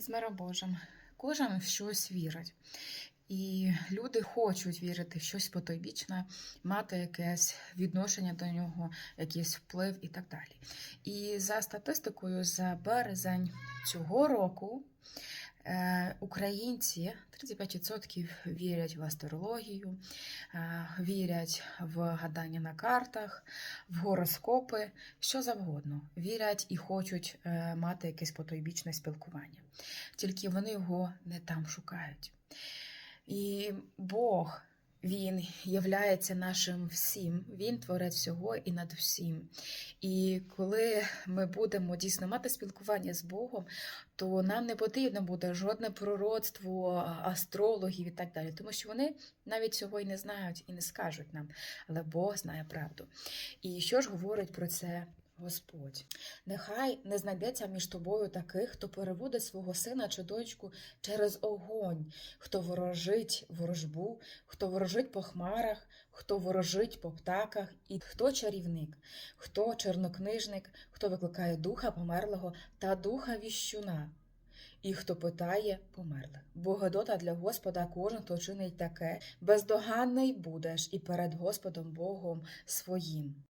з миром Божим. Кожен в щось вірить. І люди хочуть вірити в щось потойбічне, мати якесь відношення до нього, якийсь вплив і так далі. І за статистикою, за березень цього року українці 35% вірять в астрологію, е, вірять в гадання на картах, в гороскопи, що завгодно. Вірять і хочуть е, мати якесь потойбічне спілкування. Тільки вони його не там шукають. І Бог, Він являється нашим всім, Він творець всього і над всім. І коли ми будемо дійсно мати спілкування з Богом, то нам не потрібно буде жодне пророцтво, астрологів і так далі, тому що вони навіть цього і не знають і не скажуть нам, але Бог знає правду. І що ж говорить про це Господь? Нехай не знайдеться між тобою таких, хто переводить свого сина чи дочку через огонь, хто ворожить ворожбу, хто ворожить по хмарах, хто ворожить по птаках, і хто чарівник, хто чорнокнижник, хто викликає духа померлого та духа віщуна. І хто питає померлих. Бо Гедота для Господа кожен, хто чинить таке, бездоганний будеш і перед Господом Богом своїм.